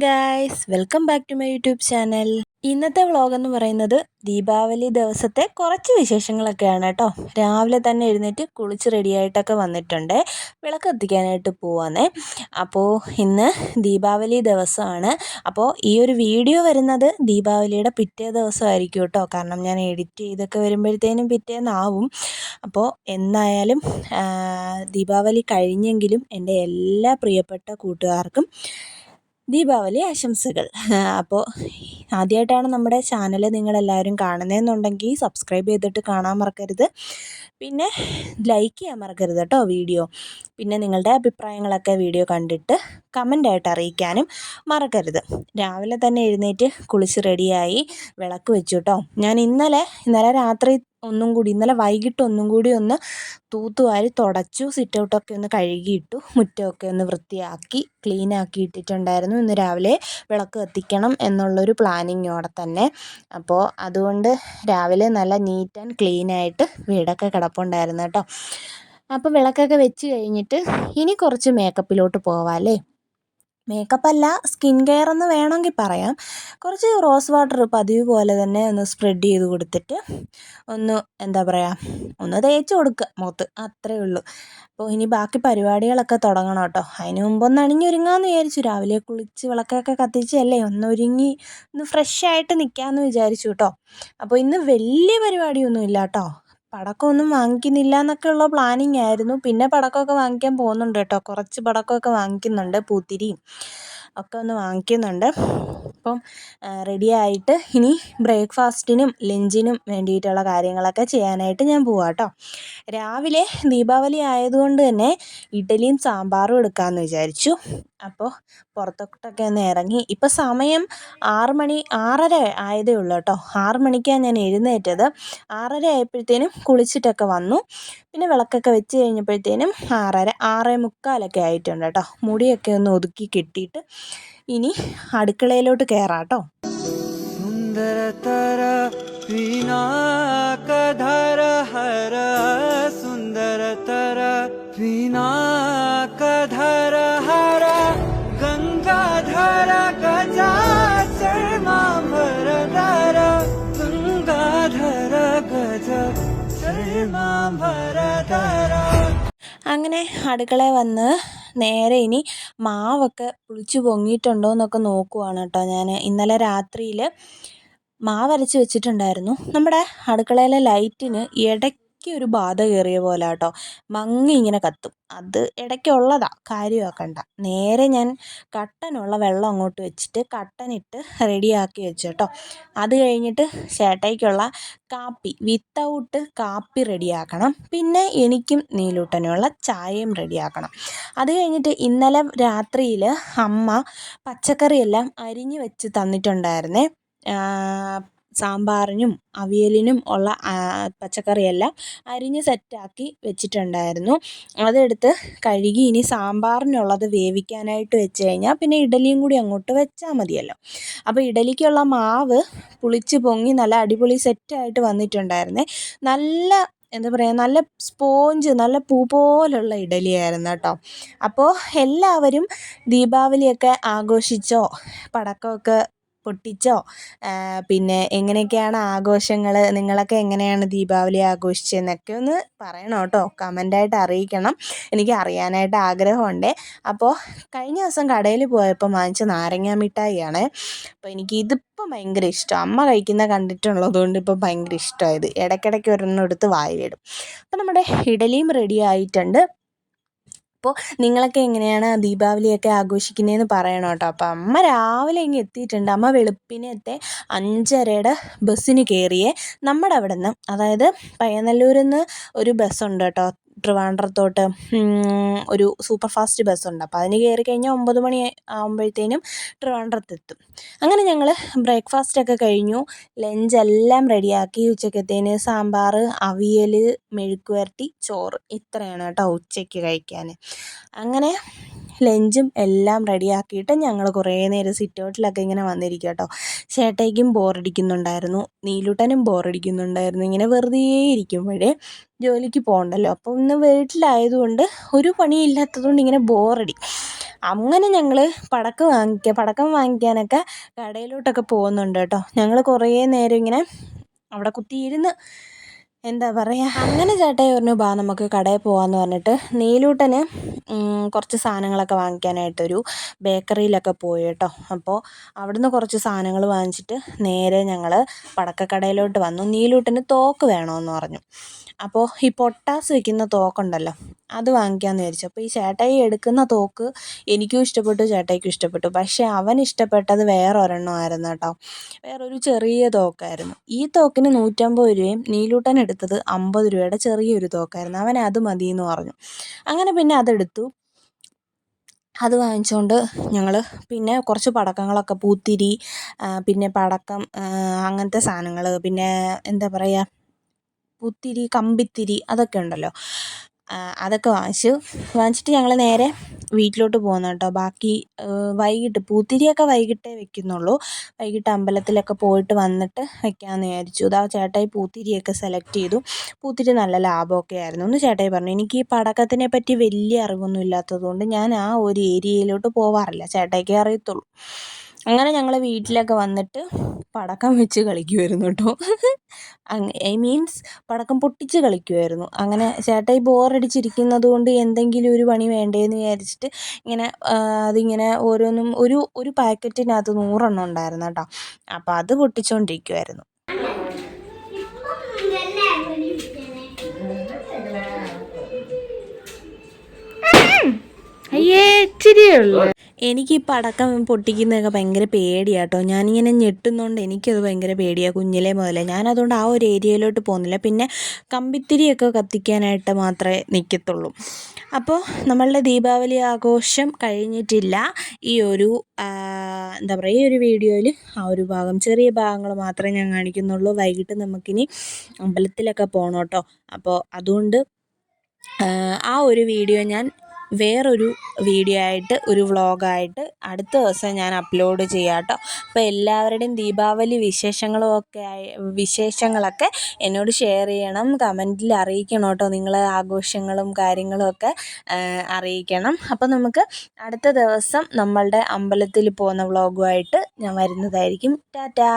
Guys welcome back to my YouTube channel ഇന്നത്തെ vlog എന്ന് പറയുന്നത് ദീപാവലി ദിവസത്തെ കുറച്ച് വിശേഷങ്ങളൊക്കെയാണ് കേട്ടോ. രാവിലെ തന്നെ എഴുന്നേറ്റ് കുളിച്ച് റെഡിയായിട്ടൊക്കെ വന്നിട്ടുണ്ട്. വിളക്ക് കത്തിക്കാനായിട്ട് പോവാന്നേ. അപ്പോൾ ഇന്ന് ദീപാവലി ദിവസമാണ്. അപ്പോൾ ഈ ഒരു വീഡിയോ വരുന്നത് ദീപാവലിയുടെ പിറ്റേ ദിവസമായിരിക്കും കേട്ടോ. കാരണം ഞാൻ എഡിറ്റ് ചെയ്തൊക്കെ വരുമ്പോഴത്തേനും പിറ്റേന്നാവും. അപ്പോൾ എന്തായാലും ദീപാവലി കഴിഞ്ഞെങ്കിലും എന്റെ എല്ലാ പ്രിയപ്പെട്ട കൂട്ടുകാർക്കും ദീപാവലി ആശംസകൾ. അപ്പോൾ ആദ്യമായിട്ടാണ് നമ്മുടെ ചാനൽ നിങ്ങളെല്ലാവരും കാണുന്നതെന്നുണ്ടെങ്കിൽ സബ്സ്ക്രൈബ് ചെയ്തിട്ട് കാണാൻ മറക്കരുത്. പിന്നെ ലൈക്ക് ചെയ്യാൻ മറക്കരുത് കേട്ടോ വീഡിയോ. പിന്നെ നിങ്ങളുടെ അഭിപ്രായങ്ങളൊക്കെ വീഡിയോ കണ്ടിട്ട് കമന്റായിട്ട് അറിയിക്കാനും മറക്കരുത്. രാവിലെ തന്നെ എഴുന്നേറ്റ് കുളിച്ച് റെഡിയായി വിളക്ക് വെച്ചു കേട്ടോ. ഞാൻ ഇന്നലെ ഇന്നലെ രാത്രി ഒന്നും കൂടി ഇന്നലെ വൈകിട്ട് ഒന്നും കൂടി ഒന്ന് തൂത്തുവാരി തുടച്ചു സിറ്റ് ഔട്ടൊക്കെ ഒന്ന് കഴുകിയിട്ടു മുറ്റമൊക്കെ ഒന്ന് വൃത്തിയാക്കി ക്ലീൻ ആക്കി ഇട്ടിട്ടുണ്ടായിരുന്നു. ഇന്ന് രാവിലെ വിളക്ക് കത്തിക്കണം എന്നുള്ളൊരു പ്ലാനിങ്ങോടെ തന്നെ. അപ്പോൾ അതുകൊണ്ട് രാവിലെ നല്ല നീറ്റ് ആൻഡ് ക്ലീൻ ആയിട്ട് വീടൊക്കെ കിടപ്പുണ്ടായിരുന്നു കേട്ടോ. അപ്പോൾ വിളക്കൊക്കെ വെച്ച് കഴിഞ്ഞിട്ട് ഇനി കുറച്ച് മേക്കപ്പിലോട്ട് പോവാം അല്ലേ മേക്കപ്പ് അല്ല സ്കിൻ കെയർ എന്ന് വേണമെങ്കിൽ പറയാം. കുറച്ച് റോസ് വാട്ടർ പതിവ് പോലെ തന്നെ ഒന്ന് സ്പ്രെഡ് ചെയ്ത് കൊടുത്തിട്ട് ഒന്ന് എന്താ പറയുക ഒന്ന് തേച്ച് കൊടുക്കുക മുഖത്ത്. അത്രയേ ഉള്ളൂ. അപ്പോൾ ഇനി ബാക്കി പരിപാടികളൊക്കെ തുടങ്ങണം കേട്ടോ. അതിന് മുമ്പ് ഒന്ന് അണിഞ്ഞൊരുങ്ങാമെന്ന് വിചാരിച്ചു. രാവിലെ കുളിച്ച് വിളക്കൊക്കെ കത്തിച്ചല്ലേ ഒന്ന് ഒരുങ്ങി ഒന്ന് ഫ്രഷ് ആയിട്ട് നിൽക്കാമെന്ന് വിചാരിച്ചു കേട്ടോ. അപ്പോൾ ഇന്ന് വലിയ പരിപാടിയൊന്നും ഇല്ല കേട്ടോ. പടക്കമൊന്നും വാങ്ങിക്കുന്നില്ല എന്നൊക്കെയുള്ള പ്ലാനിങ് ആയിരുന്നു. പിന്നെ പടക്കമൊക്കെ വാങ്ങിക്കാൻ പോകുന്നുണ്ട് കേട്ടോ. കുറച്ച് പടക്കമൊക്കെ വാങ്ങിക്കുന്നുണ്ട് പൂത്തിരിയും. ഒക്കെ ഒന്ന് വാങ്ങിക്കുന്നുണ്ട്. അപ്പം റെഡിയായിട്ട് ഇനി ബ്രേക്ക്ഫാസ്റ്റിനും ലഞ്ചിനും വേണ്ടിയിട്ടുള്ള കാര്യങ്ങളൊക്കെ ചെയ്യാനായിട്ട് ഞാൻ പോവാം കേട്ടോ. രാവിലെ ദീപാവലി ആയതുകൊണ്ട് തന്നെ ഇഡലിയും സാമ്പാറും എടുക്കാമെന്ന് വിചാരിച്ചു. അപ്പോൾ പുറത്തോട്ടൊക്കെ ഒന്ന് ഇറങ്ങി ഇപ്പം സമയം ആറ് മണി ആറര ആയതേ ഉള്ളൂ കേട്ടോ. ആറ് മണിക്കാണ് ഞാൻ എഴുന്നേറ്റത്. ആറര ആയപ്പോഴത്തേനും കുളിച്ചിട്ടൊക്കെ വന്നു. പിന്നെ വിളക്കൊക്കെ വെച്ച് കഴിഞ്ഞപ്പോഴത്തേനും ആറര ആറേ മുക്കാലൊക്കെ ആയിട്ടുണ്ട് കേട്ടോ. മുടിയൊക്കെ ഒന്ന് ഒതുക്കി കെട്ടിയിട്ട് ഇനി അടുക്കളയിലോട്ട് കയറാം കേട്ടോ. പിനാകധര അങ്ങനെ അടുക്കള വന്ന് നേരെ ഇനി മാവൊക്കെ പുളിച്ചു പൊങ്ങിയിട്ടുണ്ടോ എന്നൊക്കെ നോക്കുവാണ് കേട്ടോ ഞാൻ ഇന്നലെ രാത്രിയിൽ മാവരച്ച് വെച്ചിട്ടുണ്ടായിരുന്നു. നമ്മുടെ അടുക്കളയിലെ ലൈറ്റിന് ഇടയ്ക്ക് ഒരു ബാധ കയറിയ പോലെ കേട്ടോ മങ്ങി ഇങ്ങനെ കത്തും. അത് ഇടയ്ക്കുള്ളതാ. കാര്യമാക്കണ്ട. നേരെ ഞാൻ കട്ടനുള്ള വെള്ളം അങ്ങോട്ട് വെച്ചിട്ട് കട്ടനിട്ട് റെഡിയാക്കി വെച്ചു കേട്ടോ അത് കഴിഞ്ഞിട്ട് ചേട്ടയ്ക്കുള്ള കാപ്പി വിത്തൗട്ട് കാപ്പി റെഡിയാക്കണം. പിന്നെ എനിക്കും നീലൂട്ടനുള്ള ചായയും റെഡിയാക്കണം. അത് കഴിഞ്ഞിട്ട് ഇന്നലെ രാത്രിയിൽ അമ്മ പച്ചക്കറിയെല്ലാം അരിഞ്ഞു വെച്ച് തന്നിട്ടുണ്ടായിരുന്നേ. സാമ്പാറിനും അവിയലിനും ഉള്ള പച്ചക്കറിയെല്ലാം അരിഞ്ഞ് സെറ്റാക്കി വെച്ചിട്ടുണ്ടായിരുന്നു. അതെടുത്ത് കഴുകി ഇനി സാമ്പാറിനുള്ളത് വേവിക്കാനായിട്ട് വെച്ച് കഴിഞ്ഞാൽ പിന്നെ ഇഡലിയും കൂടി അങ്ങോട്ട് വെച്ചാൽ മതിയല്ലോ. അപ്പോൾ ഇഡലിക്കുള്ള മാവ് പുളിച്ച് പൊങ്ങി നല്ല അടിപൊളി സെറ്റായിട്ട് വന്നിട്ടുണ്ടായിരുന്നേ. നല്ല എന്താ പറയുക നല്ല സ്പോഞ്ച് നല്ല പൂ പോലുള്ള ഇഡലിയായിരുന്നു കേട്ടോ. അപ്പോൾ എല്ലാവരും ദീപാവലിയൊക്കെ ആഘോഷിച്ചോ? പടക്കമൊക്കെ പൊട്ടിച്ചോ? പിന്നെ എങ്ങനെയൊക്കെയാണ് ആഘോഷങ്ങൾ നിങ്ങളൊക്കെ എങ്ങനെയാണ് ദീപാവലി ആഘോഷിച്ചതെന്നൊക്കെ ഒന്ന് പറയണം കേട്ടോ. കമന്റായിട്ട് അറിയിക്കണം. എനിക്ക് അറിയാനായിട്ട് ആഗ്രഹമുണ്ട്. അപ്പോൾ കഴിഞ്ഞ ദിവസം കടയിൽ പോയപ്പോൾ വാങ്ങിച്ച നാരങ്ങ മിഠായിയാണ്. അപ്പോൾ എനിക്ക് ഇതിപ്പം ഭയങ്കര ഇഷ്ടം. അമ്മ കഴിക്കുന്ന കണ്ടിട്ടുള്ളത് കൊണ്ട് ഇപ്പം ഭയങ്കര ഇഷ്ടമായത്. ഇടയ്ക്കിടയ്ക്ക് ഒരെണ്ണം എടുത്ത് വായിലിടും. അപ്പോൾ നമ്മുടെ ഇഡലിയും റെഡി ആയിട്ടുണ്ട്. അപ്പോൾ നിങ്ങളൊക്കെ എങ്ങനെയാണ് ദീപാവലിയൊക്കെ ആഘോഷിക്കുന്നതെന്ന് പറയണം കേട്ടോ. അപ്പോൾ അമ്മ രാവിലെ ഇങ്ങ് എത്തിയിട്ടുണ്ട്. അമ്മ വെളുപ്പിനത്തെ അഞ്ചരയുടെ ബസ്സിന് കയറിയേ. നമ്മുടെ അവിടെ നിന്ന് അതായത് പയ്യന്നല്ലൂരിൽ നിന്ന് ഒരു ബസ്സുണ്ട് കേട്ടോ. ട്രിവാൻഡ്രത്തോട്ട് ഒരു സൂപ്പർ ഫാസ്റ്റ് ബസ്സുണ്ട്. അപ്പോൾ അതിന് കയറി കഴിഞ്ഞാൽ ഒമ്പത് മണി ആകുമ്പോഴത്തേനും ട്രിവാൻഡ്രത്തെത്തും. അങ്ങനെ ഞങ്ങൾ ബ്രേക്ക്ഫാസ്റ്റൊക്കെ കഴിഞ്ഞു. ലഞ്ച് എല്ലാം റെഡിയാക്കി. ഉച്ചക്കത്തേന് സാമ്പാർ അവിയൽ മെഴുക്കുവരട്ടി ചോറ്. ഇത്രയാണ് കേട്ടോ ഉച്ചയ്ക്ക് കഴിക്കാൻ അങ്ങനെ ലഞ്ചും എല്ലാം റെഡിയാക്കിയിട്ട് ഞങ്ങൾ കുറേ നേരം സിറ്റൗട്ടിലൊക്കെ ഇങ്ങനെ വന്നിരിക്കും കേട്ടോ ചേട്ടയ്ക്കും ബോറടിക്കുന്നുണ്ടായിരുന്നു. നീലൂട്ടനും ബോറടിക്കുന്നുണ്ടായിരുന്നു. ഇങ്ങനെ വെറുതെ ഇരിക്കുമ്പോഴേ ജോലിക്ക് പോകണ്ടല്ലോ. അപ്പോൾ ഇന്ന് വീട്ടിലായതുകൊണ്ട് ഒരു പണിയില്ലാത്തതുകൊണ്ട് ഇങ്ങനെ ബോറടി. അങ്ങനെ ഞങ്ങൾ പടക്കം വാങ്ങിക്കുക പടക്കം വാങ്ങിക്കാനൊക്കെ കടയിലോട്ടൊക്കെ പോകുന്നുണ്ട് കേട്ടോ. ഞങ്ങൾ കുറേ നേരം ഇങ്ങനെ അവിടെ കുത്തിയിരുന്ന് എന്താ പറയുക അങ്ങനെ ചേട്ടായി പറഞ്ഞു ബാ നമുക്ക് കടയിൽ പോകാമെന്ന് പറഞ്ഞിട്ട് നീലൂട്ടന് കുറച്ച് സാധനങ്ങളൊക്കെ വാങ്ങിക്കാനായിട്ടൊരു ബേക്കറിയിലൊക്കെ പോയി കേട്ടോ. അപ്പോൾ അവിടുന്ന് കുറച്ച് സാധനങ്ങൾ വാങ്ങിച്ചിട്ട് നേരെ ഞങ്ങൾ പടക്കക്കടയിലോട്ട് വന്നു. നീലൂട്ടന് തോക്ക് വേണമെന്ന് പറഞ്ഞു. അപ്പോൾ ഈ പൊട്ടാസ് വയ്ക്കുന്ന തോക്കുണ്ടല്ലോ അത് വാങ്ങിക്കാമെന്ന് വിചാരിച്ചു. അപ്പോൾ ഈ ചേട്ടായി എടുക്കുന്ന തോക്ക് എനിക്കും ഇഷ്ടപ്പെട്ടു ചേട്ടായിക്കും ഇഷ്ടപ്പെട്ടു. പക്ഷേ അവൻ ഇഷ്ടപ്പെട്ടത് വേറെ ഒരെണ്ണമായിരുന്നു കേട്ടോ. വേറൊരു ചെറിയ തോക്കായിരുന്നു. ഈ തോക്കിന് നൂറ്റമ്പത് രൂപയും നീലൂട്ടൻ എടുത്തത് അമ്പത് രൂപയുടെ ചെറിയൊരു തോക്കായിരുന്നു. അവൻ അത് മതി എന്ന് പറഞ്ഞു. അങ്ങനെ പിന്നെ അതെടുത്തു. അത് വാങ്ങിച്ചുകൊണ്ട് ഞങ്ങൾ പിന്നെ കുറച്ച് പടക്കങ്ങളൊക്കെ പൂത്തിരി പിന്നെ പടക്കം അങ്ങനത്തെ സാധനങ്ങൾ പിന്നെ എന്താ പറയുക പൂത്തിരി കമ്പിത്തിരി അതൊക്കെ ഉണ്ടല്ലോ. അതൊക്കെ വാങ്ങിച്ചു. വാങ്ങിച്ചിട്ട് ഞങ്ങൾ നേരെ വീട്ടിലോട്ട് പോകുന്നു കേട്ടോ. ബാക്കി വൈകിട്ട് പൂത്തിരിയൊക്കെ വൈകിട്ടേ വെക്കുന്നുള്ളൂ. വൈകിട്ട് അമ്പലത്തിലൊക്കെ പോയിട്ട് വന്നിട്ട് വെക്കാമെന്ന് വിചാരിച്ചു. ഇതാ ചേട്ടായി പൂത്തിരിയൊക്കെ സെലക്ട് ചെയ്തു. പൂത്തിരി നല്ല ലാഭമൊക്കെ ആയിരുന്നു എന്ന് ചേട്ടായി പറഞ്ഞു. എനിക്ക് ഈ പടക്കത്തിനെ പറ്റി വലിയ അറിവൊന്നും ഇല്ലാത്തത് കൊണ്ട് ഞാൻ ആ ഒരു ഏരിയയിലോട്ട് പോവാറില്ല. ചേട്ടായിക്കേ അറിയത്തുള്ളൂ. അങ്ങനെ ഞങ്ങൾ വീട്ടിലൊക്കെ വന്നിട്ട് പടക്കം വെച്ച് കളിക്കുമായിരുന്നു കേട്ടോ. ഐ മീൻസ് പടക്കം പൊട്ടിച്ച് കളിക്കുമായിരുന്നു അങ്ങനെ ചേട്ടായി ബോറടിച്ചിരിക്കുന്നത് കൊണ്ട് എന്തെങ്കിലും ഒരു പണി വേണ്ടേന്ന് വിചാരിച്ചിട്ട് ഇങ്ങനെ അതിങ്ങനെ ഓരോന്നും ഒരു ഒരു പാക്കറ്റിനകത്ത് നൂറെണ്ണം ഉണ്ടായിരുന്നു കേട്ടോ. അപ്പോൾ അത് പൊട്ടിച്ചുകൊണ്ടിരിക്കുമായിരുന്നു അയ്യേ ഇച്ചിരിയേ എനിക്ക് ഈ പടക്കം പൊട്ടിക്കുന്നതൊക്കെ ഭയങ്കര പേടിയാണ് കേട്ടോ ഞാനിങ്ങനെ ഞെട്ടുന്നതുകൊണ്ട് എനിക്കത് ഭയങ്കര പേടിയാണ് കുഞ്ഞിലേ മുതലേ. ഞാനതുകൊണ്ട് ആ ഒരു ഏരിയയിലോട്ട് പോകുന്നില്ല. പിന്നെ കമ്പിത്തിരിയൊക്കെ കത്തിക്കാനായിട്ട് മാത്രമേ നിൽക്കത്തുള്ളൂ അപ്പോൾ നമ്മളുടെ ദീപാവലി ആഘോഷം കഴിഞ്ഞിട്ടില്ല. ഈ ഒരു എന്താ പറയുക ഈ ഒരു വീഡിയോയിൽ ആ ഒരു ഭാഗം ചെറിയ ഭാഗങ്ങൾ മാത്രമേ ഞാൻ കാണിക്കുന്നുള്ളൂ. വൈകിട്ട് നമുക്കിനി അമ്പലത്തിലൊക്കെ പോകണം കേട്ടോ അപ്പോൾ അതുകൊണ്ട് ആ ഒരു വീഡിയോ ഞാൻ വേറൊരു വീഡിയോ ആയിട്ട് ഒരു വ്ളോഗായിട്ട് അടുത്ത ദിവസം ഞാൻ അപ്ലോഡ് ചെയ്യാം കേട്ടോ അപ്പോൾ എല്ലാവരുടെയും ദീപാവലി വിശേഷങ്ങളും ഒക്കെ വിശേഷങ്ങളൊക്കെ എന്നോട് ഷെയർ ചെയ്യണം കമന്റിൽ അറിയിക്കണം കേട്ടോ നിങ്ങൾ ആഘോഷങ്ങളും കാര്യങ്ങളും ഒക്കെ അറിയിക്കണം. അപ്പോൾ നമുക്ക് അടുത്ത ദിവസം നമ്മളുടെ അമ്പലത്തിൽ പോകുന്ന വ്ളോഗുമായിട്ട് ഞാൻ വരുന്നതായിരിക്കും. ടാറ്റാ!